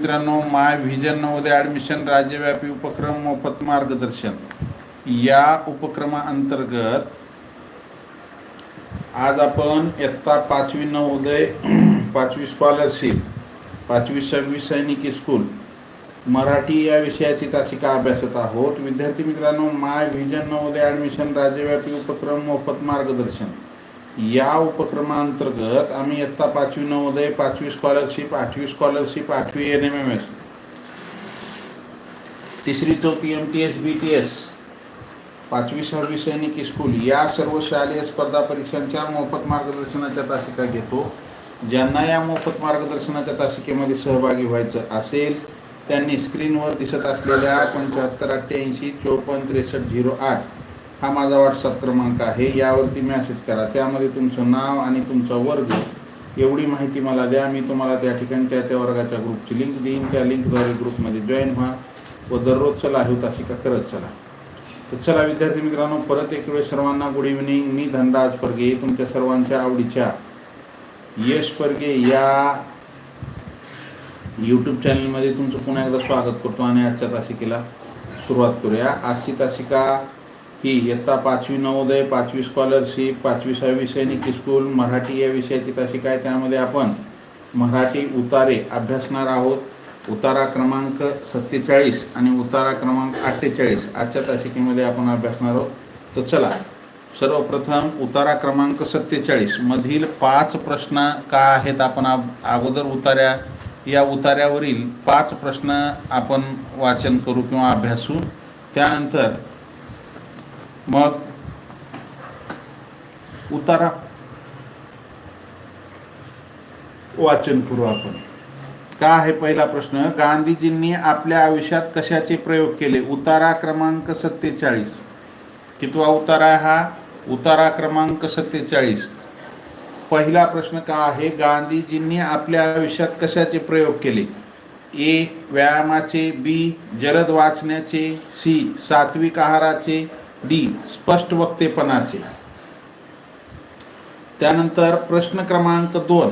मित्रांनो माय vision Navodaya admission राज्यव्यापी उपक्रम मोफत मार्गदर्शन. या उपक्रमाअंतर्गत आज आपण इयत्ता पाचवी नवोदय पाचवी स्कॉलरशिप पाचवी सव्वीस सैनिक स्कूल मराठी या विषयाची तासिका अभ्यासत आहोत. विद्यार्थी मित्रांनो माय व्हिजन नवोदय ॲडमिशन राज्यव्यापी उपक्रम मोफत मार्गदर्शन. या उपक्रमांतर्गत आम्ही इयत्ता पाचवी नवोदय पाचवी स्कॉलरशिप आठवी स्कॉलरशिप आठवी एन एम एम एस तिसरी चौथी M T S B T S पाचवी सहावी सैनिक स्कूल या सर्व शालेय स्पर्धा परीक्षांच्या मोफत मार्गदर्शनाच्या तासिका घेतो. ज्यांना या मोफत मार्गदर्शनाच्या तासिकेमध्ये सहभागी व्हायचं असेल त्यांनी स्क्रीनवर दिसत असलेल्या पंच्याहत्तर अठ्ठ्याऐंशी चोपन्न त्रेसष्ट झिरो आठ हा माझा व्हॉट्सअप क्रमांक आहे. यावरती मेसेज करा. त्यामध्ये तुमचं नाव आणि तुमचा वर्ग एवढी माहिती मला द्या. मी तुम्हाला त्या ठिकाणी त्या त्या वर्गाच्या ग्रुपची लिंक देईन. त्या लिंकद्वारे ग्रुपमध्ये जॉईन व्हा व दररोज दररोजचं लाईव्ह तासिका करत चला. तर चला विद्यार्थी मित्रांनो परत एक वेळ सर्वांना गुड इव्हनिंग मी धनराज परगे. तुमच्या सर्वांच्या आवडीच्या यश परगे या यूट्यूब चॅनलमध्ये तुमचं पुन्हा एकदा स्वागत करतो आणि आजच्या तासिकेला सुरुवात करूया. आजची तासिका ही इयत्ता पाचवी नवोदय पाचवी स्कॉलरशिप पाचवी सहावी सैनिक स्कूल मराठी या विषयाची तशी आहे त्यामध्ये आपण मराठी उतारे अभ्यासणार आहोत. उतारा क्रमांक सत्तेचाळीस आणि उतारा क्रमांक अठ्ठेचाळीस आजच्या तासिकेमध्ये आपण अभ्यासणार आहोत. तर चला सर्वप्रथम उतारा क्रमांक सत्तेचाळीस मधील पाच प्रश्न का आहेत आपण अगोदर उतार्या या उतार्यावरील पाच प्रश्न आपण वाचन करू किंवा अभ्यासू. त्यानंतर मग उतारा. वाचन करू आपण. का आहे पहिला प्रश्न? गांधीजींनी आपल्या आयुष्यात कशाचे प्रयोग केले? उतारा क्रमांक सत्तेचाळीस. कितवा उतारा हा? उतारा क्रमांक सत्तेचाळीस. पहिला प्रश्न का आहे? गांधीजींनी आपल्या आयुष्यात कशाचे प्रयोग केले? ए. व्यायामाचे बी. जलद वाचण्याचे सी. सात्विक आहाराचे डी स्पष्ट वक्तेपणाचे त्यानंतर प्रश्न क्रमांक दोन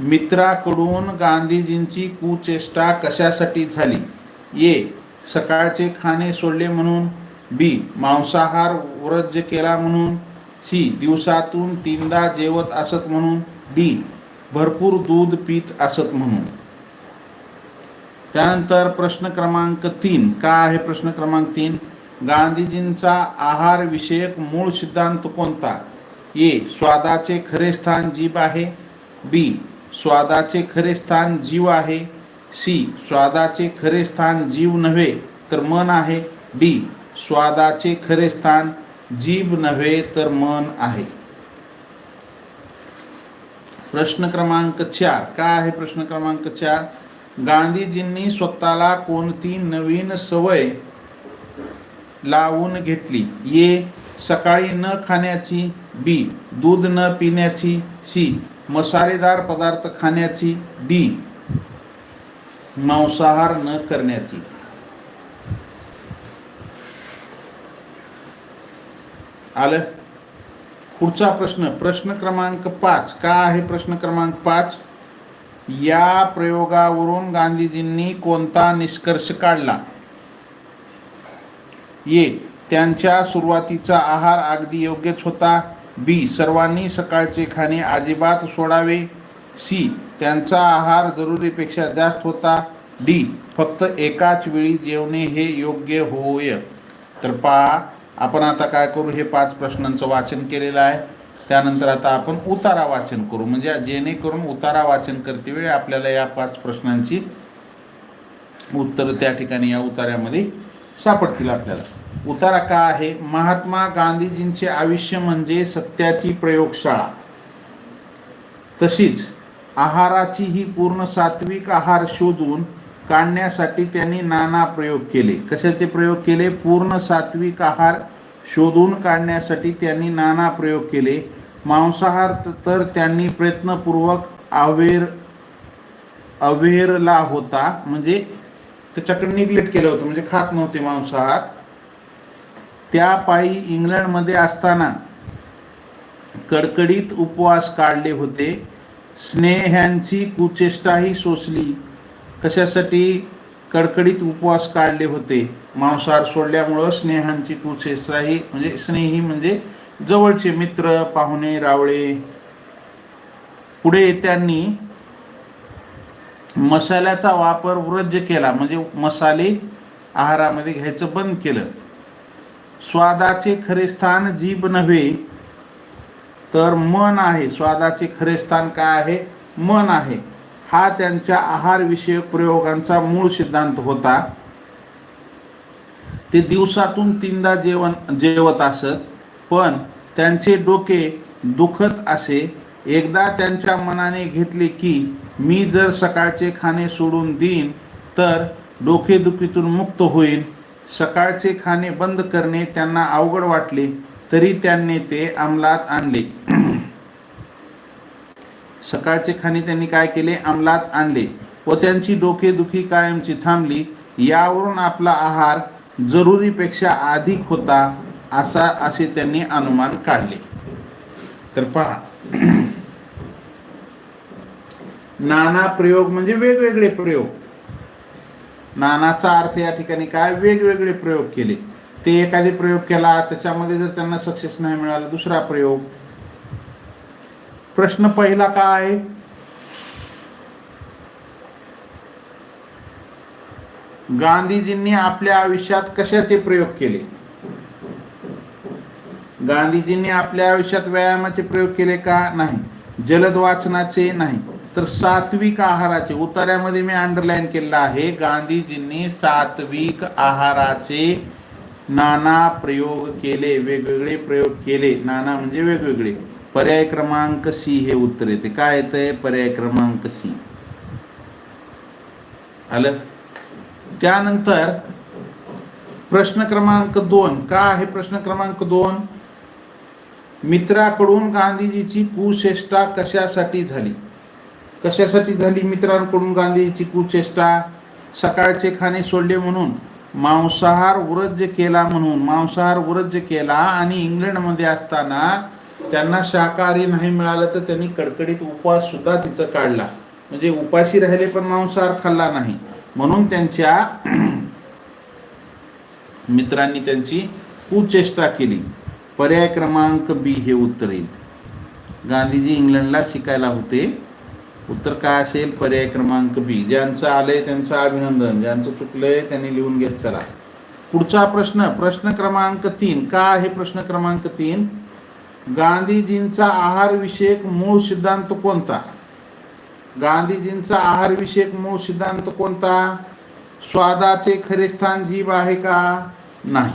मित्राकडून गांधीजींची कुचेष्टा कशासाठी झाली? ए सकाळचे खाणे सोडले म्हणून. बी मांसाहार व्रज्य केला म्हणून. सी दिवसातून तीनदा जेवत असत म्हणून. डी भरपूर दूध पीत असत म्हणून. त्यानंतर प्रश्न क्रमांक तीन का आहे प्रश्न क्रमांक तीन? गांधीजींचा आहार विषयक मूळ सिद्धांत कोणता? ए. स्वादाचे खरे स्थान जीभ आहे. बी. स्वादाचे खरे स्थान जीव आहे. सी. स्वादाचे खरे स्थान जीव नव्हे तर मन आहे. डी. स्वादाचे खरे स्थान जीभ नव्हे तर मन आहे. प्रश्न क्रमांक चार. काय आहे प्रश्न क्रमांक चार? गांधीजींनी स्वतःला कोणती नवीन सवय लावून घेतली. ये सकाळी न खाण्याची बी दूध न पिण्याची सी मसालेदार पदार्थ खाण्याची डी मांसाहार न करण्याची. आलं? पुढचा प्रश्न प्रश्न क्रमांक पाच. का आहे प्रश्न क्रमांक पाच? या प्रयोगावरून गांधीजींनी कोणता निष्कर्ष काढला? ये. त्यांच्या सुरुवातीचा आहार अगदी योग्यच होता. बी. सर्वांनी सकाळचे खाणे अजिबात सोडावे. सी. त्यांचा आहार जरुरीपेक्षा जास्त होता. डी. फक्त एकाच वेळी जेवणे हे योग्य होय. तर पहा आपण आता काय करू? हे पाच प्रश्नांचं वाचन केलेलं आहे. त्यानंतर आता आपण उतारा वाचन करू. म्हणजे जेणेकरून उतारा वाचन करते वेळी आपल्याला या पाच प्रश्नांची उत्तर त्या ठिकाणी या उतार्यामध्ये सापडतील आपल्याला. उतारा का आहे? महात्मा गांधीजींचे आयुष्य म्हणजे सत्याची प्रयोगशाळा. तशीच आहाराची ही पूर्ण सात्विक आहार शोधून काढण्यासाठी त्यांनी नाना प्रयोग केले. कशाचे प्रयोग केले? पूर्ण सात्विक आहार शोधून काढण्यासाठी त्यांनी नाना प्रयोग केले. मांसाहार तर त्यांनी प्रयत्नपूर्वक अवेर अवेरला होता. म्हणजे त्याच्याकडे निग्लेक्ट केलं होतं म्हणजे खात नव्हते मांसाहार. त्या पायी इंग्लंडमध्ये असताना कडकडीत उपवास काढले होते. स्नेह्यांची कुचेष्टाही सोसली. कशासाठी? कडकडीत उपवास काढले होते. मांसाहार सोडल्यामुळं स्नेहांची कुचेष्टाही म्हणजे स्नेही म्हणजे जवळचे मित्र पाहुणे रावळे. पुढे त्यांनी मसाल्याचा वापर वृज्ज केला. म्हणजे मसाले आहारामध्ये घ्यायचं बंद केलं. स्वादाचे खरे स्थान जीभ नव्हे तर मन आहे. स्वादाचे खरे स्थान काय आहे? मन आहे. हा त्यांच्या आहारविषयक प्रयोगांचा मूळ सिद्धांत होता. ते दिवसातून तीनदा जेवण जेवत असत पण त्यांचे डोके दुखत असे एकदा त्यांच्या मनाने घेतले की मी जर सकाळचे खाणे सोडून देईन तर डोकेदुखीतून मुक्त होईल सकाळचे खाणे बंद करणे त्यांना अवघड वाटले तरी त्यांनी ते अंमलात आणले. सकाळचे खाणे त्यांनी काय केले? अंमलात आणले व त्यांची डोकेदुखी कायमची थांबली. यावरून आपला आहार जरुरीपेक्षा अधिक होता असा असे त्यांनी अनुमान काढले. तर पहा. नाना प्रयोग म्हणजे वेगवेगळे प्रयोग. नानाचा अर्थ या ठिकाणी काय? वेगवेगळे प्रयोग केले. ते एखादे प्रयोग केला त्याच्यामध्ये जर त्यांना सक्सेस नाही मिळाला दुसरा प्रयोग. प्रश्न पहिला काय? आहे गांधीजींनी आपल्या आयुष्यात कशाचे प्रयोग केले? गांधीजींनी आपल्या आयुष्यात व्यायामाचे प्रयोग केले का? नाही. जलद वाचनाचे नाही. तर सात्विक आहाराचे उतार्यामध्ये मी अंडरलाईन केलेलं आहे. गांधीजींनी सात्विक आहाराचे नाना प्रयोग केले वेगवेगळे प्रयोग केले. नाना म्हणजे वेगवेगळे. पर्याय क्रमांक सी हे उत्तर येते. काय येतंय? पर्याय क्रमांक सी. आलं? त्यानंतर प्रश्न क्रमांक दोन. का आहे प्रश्न क्रमांक दोन? मित्राकडून गांधीजीची कुशेष्टा कशासाठी झाली? कशासाठी झाली मित्रांकडून गांधीजीची कुचेष्टा? सकाळचे खाणे सोडले म्हणून. मांसाहार वृज्ज केला म्हणून. मांसाहार वृज्ज केला आणि इंग्लंडमध्ये असताना त्यांना शाकाहारी नाही मिळालं तर त्यांनी कडकडीत उपवास सुद्धा तिथं काढला. म्हणजे उपाशी राहिले पण मांसाहार खाल्ला नाही. म्हणून त्यांच्या मित्रांनी त्यांची कुचेष्टा केली. पर्याय क्रमांक बी हे उत्तर. येईल गांधीजी इंग्लंडला शिकायला होते. उत्तर काय असेल पर्याय क्रमांक बी. ज्यांचं आलंय त्यांचं अभिनंदन. ज्यांचं चुकलंय त्यांनी लिहून घेत चला. पुढचा प्रश्न प्रश्न क्रमांक तीन. का आहे प्रश्न क्रमांक तीन? गांधीजींचा आहारविषयक मूळ सिद्धांत कोणता? गांधीजींचा आहारविषयक मूळ सिद्धांत कोणता? स्वादाचे खरे स्थान जीव आहे का? नाही.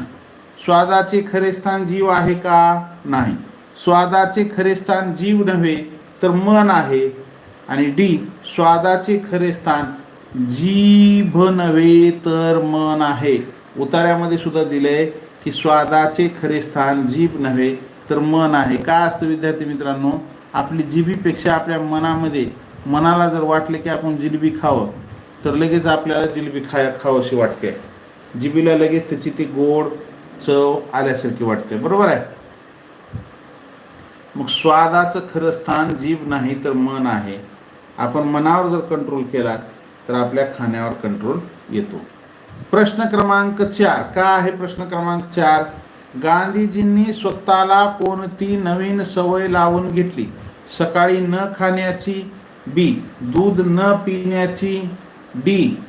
स्वादाचे खरे स्थान जीव आहे का? नाही. स्वादाचे खरे स्थान जीव नव्हे तर मन आहे. आणि डी स्वादाचे खरे स्थान. जीभ नव्हे तर मन आहे. उतार्यामध्ये सुद्धा दिलंय की स्वादाचे खरे स्थान जीभ नव्हे तर मन आहे. काय असतं विद्यार्थी मित्रांनो? आपली जिभीपेक्षा आपल्या मनामध्ये मनाला जर वाटले की आपण जिलेबी खावं तर लगेच आपल्याला जिलेबी खाया खावंशी वाटते. जिबीला लगेच त्याची ती गोड चव आल्यासारखी वाटते. बरोबर आहे? मग स्वादाचं खरं स्थान जीभ नाही तर मन आहे. आपण मनावर जर कंट्रोल केला तर आपल्या खाण्यावर कंट्रोल येतो. प्रश्न क्रमांक चार. का आहे प्रश्न क्रमांक चार? गांधीजींनी स्वतःला कोणती नवीन सवय लावून घेतली? सकाळी न खाण्याची बी दूध न पिण्याची डी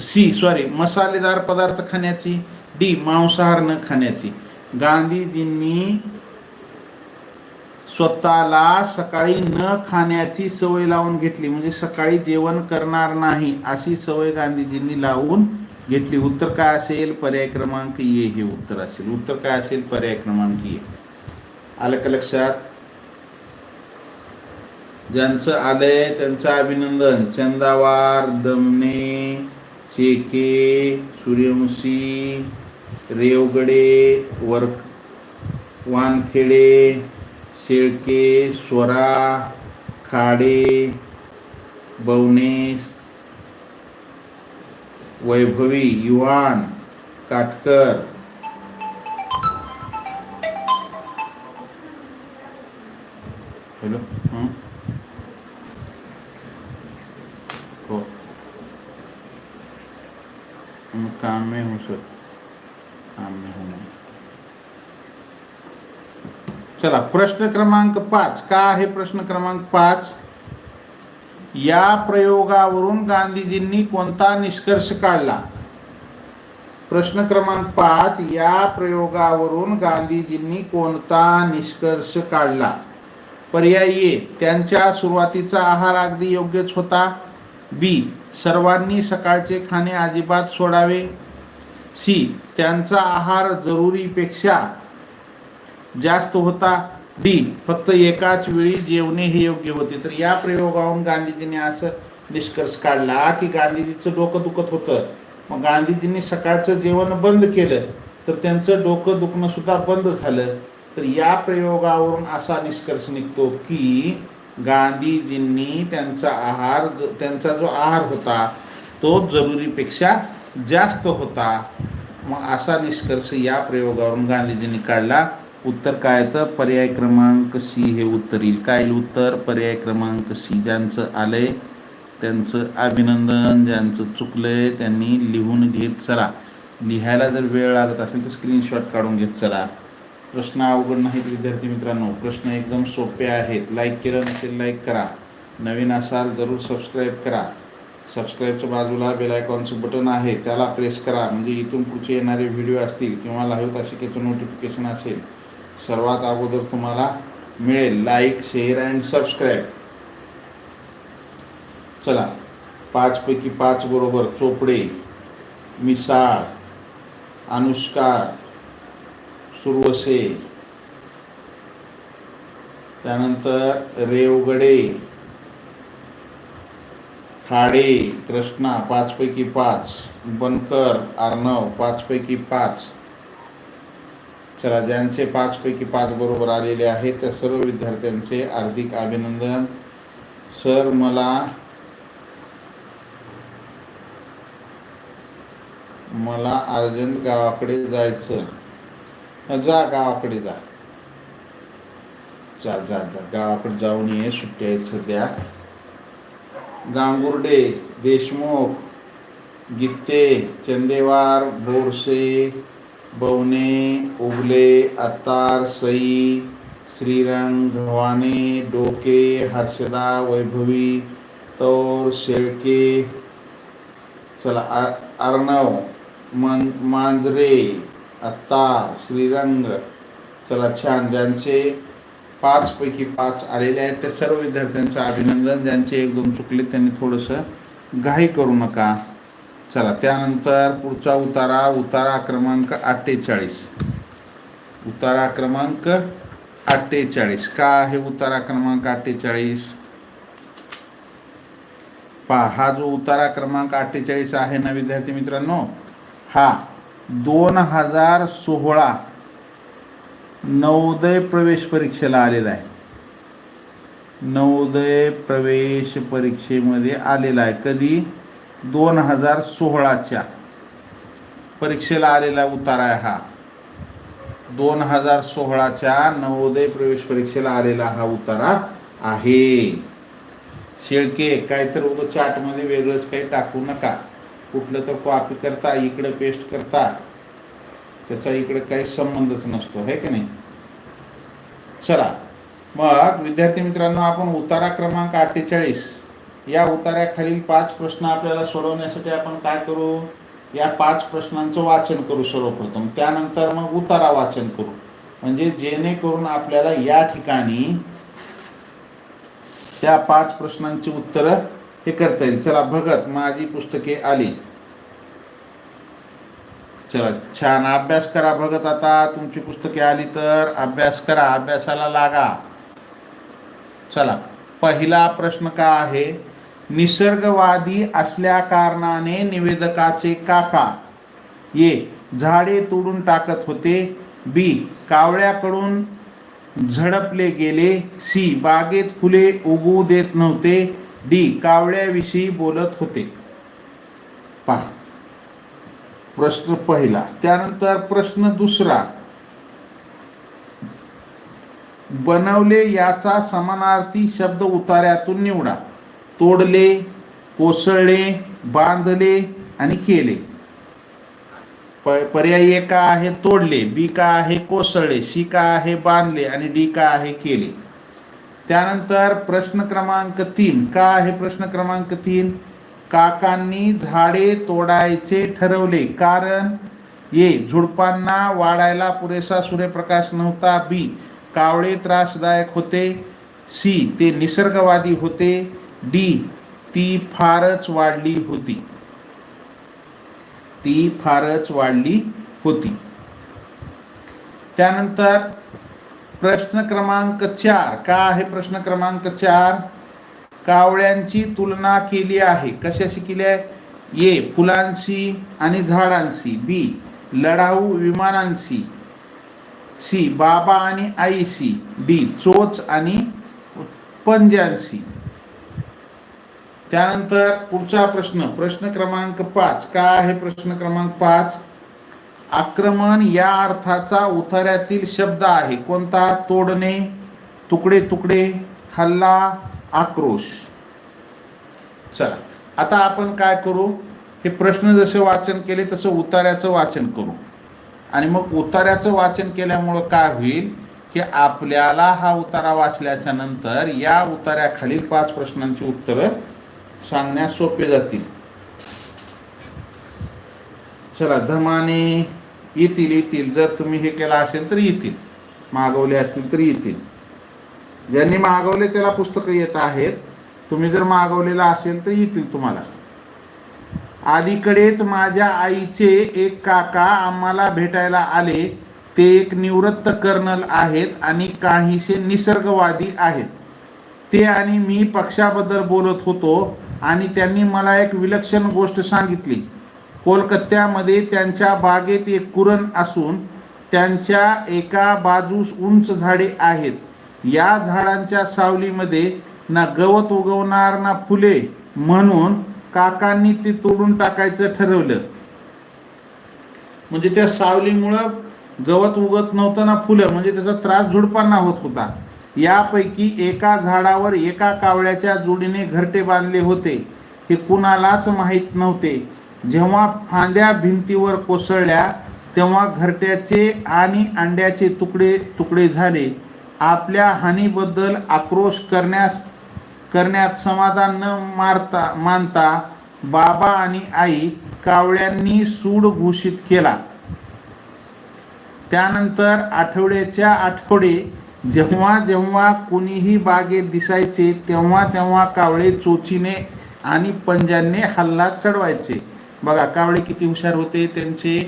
सी सॉरी मसालेदार पदार्थ खाण्याची डी मांसाहार न खाण्याची. गांधीजींनी स्वतःला सकाळी न खाण्याची सवय लावून घेतली. म्हणजे सकाळी जेवण करणार नाही अशी सवय गांधीजींनी लावून घेतली. उत्तर काय असेल? पर्याय क्रमांक ये हे उत्तर असेल. उत्तर काय असेल? पर्याय क्रमांक ये आलं का लक्षात? ज्यांचं आलंय त्यांचं अभिनंदन. चंदावार दमणे चेके सूर्यवंशी रेवगडे वर वानखेडे शेळके, स्वरा, खाडे, बवणे, वैभवी, युवान, काटकर. हॅलो? हो? काम में हूँ सर काम में हूँ मैं चला प्रश्न क्रमांक पाच. का आहे प्रश्न क्रमांक पाच? या प्रयोगावरून गांधीजींनी कोणता निष्कर्ष काढला? प्रश्न क्रमांक पाच. या प्रयोगावरून गांधीजींनी कोणता निष्कर्ष काढला? पर्याय ए. त्यांच्या सुरुवातीचा आहार अगदी योग्यच होता. बी. सर्वांनी सकाळचे खाणे अजिबात सोडावे. सी. त्यांचा आहार जरुरीपेक्षा जास्त होता. डी फक्त एकाच वेळी जेवणे हे योग्य होते. तर या प्रयोगावरून गांधीजींनी असं निष्कर्ष काढला की गांधीजीचं डोकं दुखत होतं. मग गांधीजींनी सकाळचं जेवण बंद केलं तर त्यांचं डोकं दुखणं सुद्धा बंद झालं. तर या प्रयोगावरून असा निष्कर्ष निघतो की गांधीजींनी त्यांचा आहार त्यांचा जो आहार होता तो जरुरीपेक्षा जास्त होता. मग असा निष्कर्ष या प्रयोगावरून गांधीजींनी काढला. उत्तर काय तर पर्याय क्रमांक सी हे उत्तर येईल. काय येईल उत्तर? पर्याय क्रमांक सी ज्यांचं आलंय त्यांचं अभिनंदन ज्यांचं चुकलंय त्यांनी लिहून घेत चला. लिहायला जर वेळ लागत असेल तर स्क्रीनशॉट काढून घेत चला. प्रश्न अवघड नाहीत विद्यार्थी मित्रांनो. प्रश्न एकदम सोपे आहेत. लाईक केलं नसेल लाईक करा. नवीन असाल जरूर सबस्क्राईब करा. सबस्क्राईबच्या बाजूला बेल आयकॉनचं बटन आहे. त्याला प्रेस करा. म्हणजे इथून पुढचे येणारे व्हिडिओ असतील किंवा लाईव्ह तासिकेचं नोटिफिकेशन असेल सर्वात अगोदर तुम्हाला मिळेल लाईक शेअर अँड सबस्क्राईब. चला पाचपैकी पाच बरोबर चोपडे मिसाळ अनुष्का सुरवसे. त्यानंतर रेवगडे खाडे कृष्णा पाचपैकी पाच बनकर अर्णव पाचपैकी पाच. चला ज्यांचे पाचपैकी पाच बरोबर आलेले आहेत. त्या सर्व विद्यार्थ्यांचे हार्दिक अभिनंदन. सर मला मला अर्जंट गावाकडे जायचं. जा गावाकडे जा. जा जा जा. गावाकडे जाऊन ये. सुट्टी आहेत सध्या. गांगुर्डे देशमुख गित्ते चंदेवार बोरसे बवणे उगले अत्तार सई श्रीरंग भवाने डोके हर्षदा वैभवी तौर शेळके चला आ- अर्णव मन मांजरे अत्तार श्रीरंग चला छान ज्यांचे पाचपैकी पाच आलेले आहेत त्या सर्व विद्यार्थ्यांचं अभिनंदन ज्यांचे एक दोन चुकले त्यांनी थोडंसं घाई करू नका. चला त्यानंतर पुढचा उतारा उतारा क्रमांक अठ्ठेचाळीस. उतारा क्रमांक अठ्ठेचाळीस. का आहे उतारा क्रमांक अठ्ठेचाळीस? पहा हा जो उतारा क्रमांक अठ्ठेचाळीस आहे ना विद्यार्थी मित्रांनो हा दोन हजार सोळा नवोदय प्रवेश परीक्षेला आलेला आहे. नवोदय प्रवेश परीक्षेमध्ये आलेला आहे. कधी? दोन हजार सोळाच्या परीक्षेला आलेला उतारा आहे हा. दोन हजार सोळाच्या नवोदय प्रवेश परीक्षेला आलेला हा उतारा आहे. शेळके काय तर उगं चाटमध्ये वेगळंच काही टाकू नका. कुठलं तर कॉपी करता इकडे पेस्ट करता. त्याचा इकडे काही संबंधच नसतो आहे की नाही? चला. मग विद्यार्थी मित्रांनो आपण उतारा क्रमांक अठ्ठेचाळीस. या उतार्याखालील पाच प्रश्न आपल्याला सोडवण्यासाठी आपण काय करू? या पाच प्रश्नांचं वाचन करू सर्वप्रथम. त्यानंतर मग उतारा वाचन करू. म्हणजे जेणेकरून आपल्याला या ठिकाणी त्या पाच प्रश्नांची उत्तरं हे करता येईल. चला भगत माझी पुस्तके आली. चला छान. अभ्यास करा भगत आता. तुमची पुस्तके आली तर अभ्यास करा. अभ्यासाला लागा. चला पहिला प्रश्न का आहे? निसर्गवादी असल्या कारणाने निवेदकाचे काका ये झाडे तोडून टाकत होते बी कावळ्याकडून झडपले गेले सी बागेत फुले उगवू देत नव्हते डी कावळ्याविषयी बोलत होते. पहा. प्रश्न पहिला. त्यानंतर प्रश्न दुसरा. बनवले याचा समानार्थी शब्द उतार्यातून निवडा. तोडले कोसळले बांधले आणि केले. प पर्यायी ए का आहे तोडले बी का आहे कोसळले सी का आहे बांधले आणि डी का आहे केले. त्यानंतर प्रश्न क्रमांक तीन. का आहे प्रश्न क्रमांक तीन? काकांनी झाडे तोडायचे ठरवले. कारण ए झुडपांना वाढायला पुरेसा सूर्यप्रकाश नव्हता. बी कावळे त्रासदायक होते. सी ते निसर्गवादी होते. डी ती फारच वाढली होती. ती फारच वाढली होती. त्यानंतर प्रश्न क्रमांक चार. का आहे प्रश्न क्रमांक चार? कावळ्यांची तुलना केली आहे. कशाशी केली आहे? ए फुलांशी आणि झाडांशी. बी लढाऊ विमानांशी. सी बाबा आणि आईशी. डी चोच आणि पंजांशी त्यानंतर पुढचा प्रश्न प्रश्न क्रमांक पाच. का आहे प्रश्न क्रमांक पाच? आक्रमण या अर्थाचा उतार्यातील शब्द आहे. कोणता? तोडणे तुकडे तुकडे हल्ला आक्रोश. चला आता आपण काय करू? हे प्रश्न जसे वाचन केले तसं उतार्याचं वाचन करू. आणि मग उतार्याचं वाचन केल्यामुळं काय होईल? की आपल्याला हा उतारा वाचल्याच्या नंतर या उतार्याखालील पाच प्रश्नांची उत्तरं सांगण्यास सोपे जातील. चला धमाने येतील येतील. जर तुम्ही हे केलं असेल तर येतील. मागवले असतील तर येतील. ज्यांनी मागवले त्याला पुस्तकं येत आहेत. तुम्ही जर मागवलेलं असेल तर येतील तुम्हाला. अलीकडेच माझ्या आईचे एक काका आम्हाला भेटायला आले. ते एक निवृत्त कर्नल आहेत आणि काहीसे निसर्गवादी आहेत. ते आणि मी पक्षाबद्दल बोलत होतो. आणि त्यांनी मला एक विलक्षण गोष्ट सांगितली. कोलकात्यामध्ये त्यांच्या बागेत एक कुरण असून त्यांच्या एका बाजूस उंच झाडे आहेत. या झाडांच्या सावलीमध्ये ना गवत उगवणार ना फुले म्हणून काकांनी ते तोडून टाकायचं ठरवलं. म्हणजे त्या सावलीमुळं गवत उगत नव्हतं ना फुलं म्हणजे त्याचा त्रास झुडपांना होत होता. यापैकी एका झाडावर एका कावळ्याच्या जोडीने घरटे बांधले होते हे कुणालाच माहीत नव्हते. जेव्हा फांद्या भिंतीवर कोसळल्या तेव्हा घरट्याचे आणि अंड्याचे तुकडे तुकडे झाले. आपल्या हानीबद्दल आक्रोश करण्यास करण्यात समाधान न मारता मानता बाबा आणि आई कावळ्यांनी सूड घोषित केला. त्यानंतर आठवड्याच्या आठवडे जेव्हा जेव्हा कुणीही बागेत दिसायचे तेव्हा तेव्हा कावळे चोचीने आणि पंजांनी हल्ला चढवायचे. बघा कावळे किती हुशार होते त्यांचे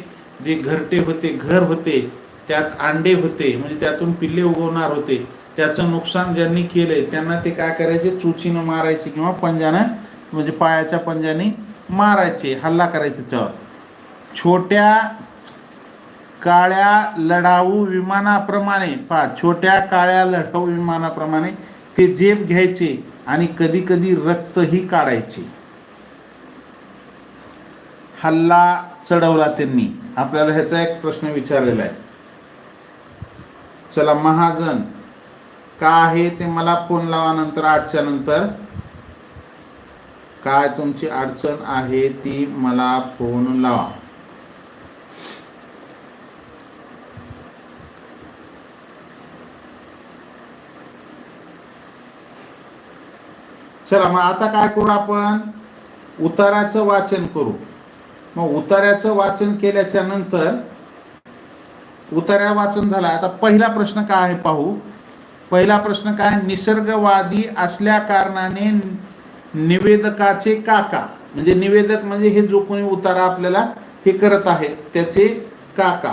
जे घरटे होते घर होते त्यात अंडे होते म्हणजे त्यातून पिल्ले उगवणार होते. त्याचं नुकसान ज्यांनी केलंय त्यांना ते काय करायचे? चुचीनं मारायचे किंवा पंजानं म्हणजे पायाच्या पंजाने मारायचे हल्ला करायचे त्याच्यावर. छोट्या काळ्या लढाऊ विमानाप्रमाणे पहा छोट्या काळ्या लढाऊ विमानाप्रमाणे ते जेब घ्यायचे आणि कधी कधी रक्तही काढायचे. हल्ला चढवला त्यांनी. आपल्याला ह्याचा एक प्रश्न विचारलेला आहे. चला महाजन का आहे ते मला फोन लावा नंतर आठच्या नंतर? काय तुमची अडचण आहे ती मला फोन लावा. चला मग आता काय करू आपण? उताराचं वाचन करू. मग उतार्याचं वाचन केल्याच्यानंतर उतार्या वाचन झाला. आता पहिला प्रश्न काय आहे पाहू. पहिला प्रश्न काय? निसर्गवादी असल्या कारणाने निवेदकाचे काका म्हणजे निवेदक म्हणजे हे जो कोणी उतारा आपल्याला हे करत आहे त्याचे काका.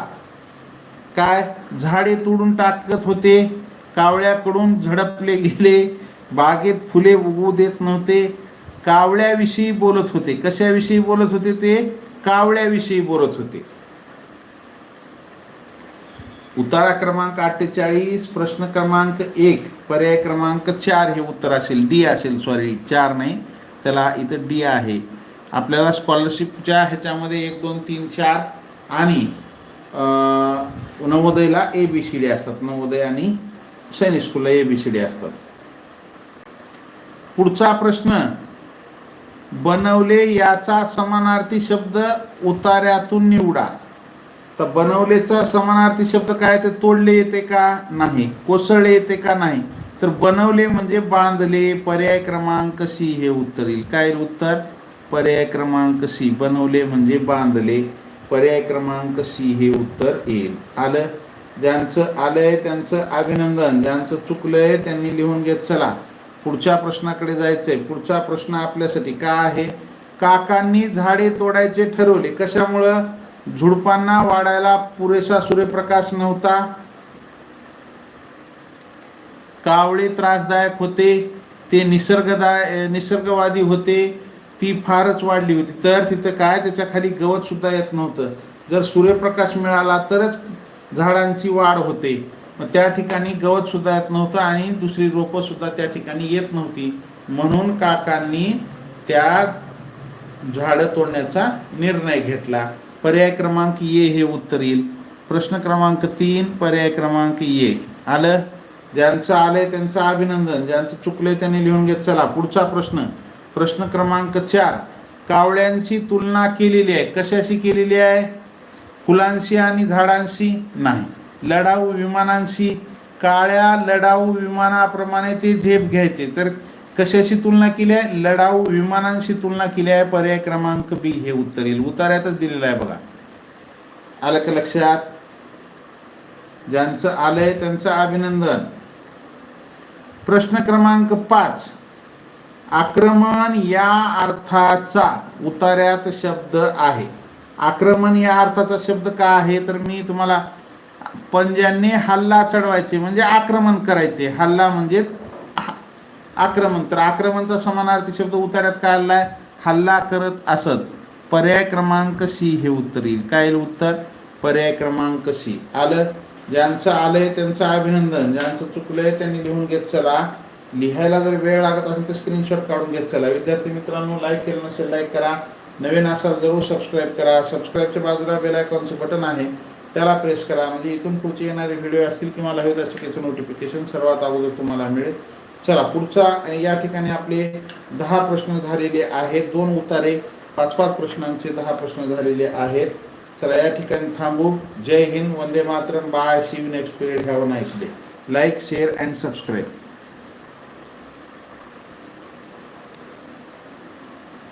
काय? झाडे तोडून टाकत होते कावळ्याकडून झडपले गेले बागेत फुले उगवू देत नव्हते कावळ्याविषयी बोलत होते. कशाविषयी बोलत होते ते? कावळ्याविषयी बोलत होते. उतारा क्रमांक अठ्ठेचाळीस प्रश्न क्रमांक एक पर्याय क्रमांक चार हे उत्तर असेल. डी असेल सॉरी चार नाही. त्याला इथं डी आहे. आपल्याला स्कॉलरशिपच्या ह्याच्यामध्ये एक दोन तीन चार आणि नवोदयला ए बी सी डी असतात. नवोदय आणि सैनिक स्कूलला ए बी सी डी असतात. पुढचा प्रश्न. बनवले याचा समानार्थी शब्द उतार्यातून निवडा. तर बनवलेचा समानार्थी शब्द काय ते तोडले येते का? नाही. कोसळले येते का? नाही. तर बनवले म्हणजे बांधले. पर्याय क्रमांक सी हे उत्तर येईल. काय उत्तर? पर्याय क्रमांक सी. बनवले म्हणजे बांधले. पर्याय क्रमांक सी हे उत्तर येईल. आलं? ज्यांचं आलंय त्यांचं अभिनंदन. ज्यांचं चुकलंय त्यांनी लिहून घेत चला. पुढच्या प्रश्नाकडे जायचंय. पुढचा प्रश्न आपल्यासाठी का आहे? काकांनी झाडे तोडायचे ठरवले. कशामुळं? झुडपांना वाढायला पुरेसा सूर्यप्रकाश नव्हता. कावळे त्रासदायक होते. ते निसर्गदाय निसर्गवादी होते. ती फारच वाढली होती. तर तिथं काय? त्याच्याखाली गवत सुद्धा येत नव्हतं. जर सूर्यप्रकाश मिळाला तरच झाडांची वाढ होते. मग त्या ठिकाणी गवत सुद्धा येत नव्हतं आणि दुसरी रोपं सुद्धा त्या ठिकाणी येत नव्हती. म्हणून काकांनी त्या झाडं तोडण्याचा निर्णय घेतला. पर्याय क्रमांक ये हे उत्तर येईल. प्रश्न क्रमांक तीन पर्याय क्रमांक ये आलं? ज्यांचं आलंय त्यांचं अभिनंदन. ज्यांचं चुकलंय त्यांनी लिहून घेत चला. पुढचा प्रश्न. प्रश्न क्रमांक चार. कावळ्यांची तुलना केलेली आहे. कशाशी केलेली आहे? फुलांशी आणि झाडांशी नाही. लढाऊ विमानांशी काळ्या लढाऊ विमानाप्रमाणे ते झेप घ्यायचे. तर कशाशी तुलना केली आहे? लढाऊ विमानांशी तुलना केली आहे पर्याय क्रमांक बी हे उत्तर येईल उतार्यातच दिलेलं आहे बघा. आलं का लक्षात? ज्यांचं आलंय त्यांचं अभिनंदन. प्रश्न क्रमांक पाच. आक्रमण या अर्थाचा उतार्यात शब्द आहे. आक्रमण या अर्थाचा शब्द का आहे? तर मी तुम्हाला पंजांनी हल्ला चढवायचे म्हणजे आक्रमण करायचे हल्ला म्हणजेच आक्रमण. तर आक्रमणचा समानार्थी शब्द उतार्यात काय आलाय? हल्ला करत असत. पर्याय क्रमांक सी हे उत्तर येईल. काय येईल उत्तर? पर्याय क्रमांक सी. आलं? ज्यांचं आलंय त्यांचं अभिनंदन. ज्यांचं चुकलंय त्यांनी लिहून घेत चला. लिहायला जर वेळ लागत असेल तर स्क्रीनशॉट काढून घेत चला. विद्यार्थी मित्रांनो लाईक केलं नसेल लाईक करा. नवीन असाल जरूर सबस्क्राईब करा. सबस्क्राईबच्या बाजूला बेल आयकॉनचं बटन आहे. त्याला प्रेस करा. म्हणजे इथून पुढचे येणारे व्हिडिओ असतील किंवा लाईव्ह दर्शकेचं नोटिफिकेशन सर्वात अगोदर तुम्हाला मिळेल. चला पुढचा या ठिकाणी आपले दहा प्रश्न झालेले आहेत. दोन उतारे पाच पाच प्रश्नांचे दहा प्रश्न झालेले आहेत. चला या ठिकाणी थांबू. जय हिंद वंदे Mataram. Bye see next period have a nice day like share and subscribe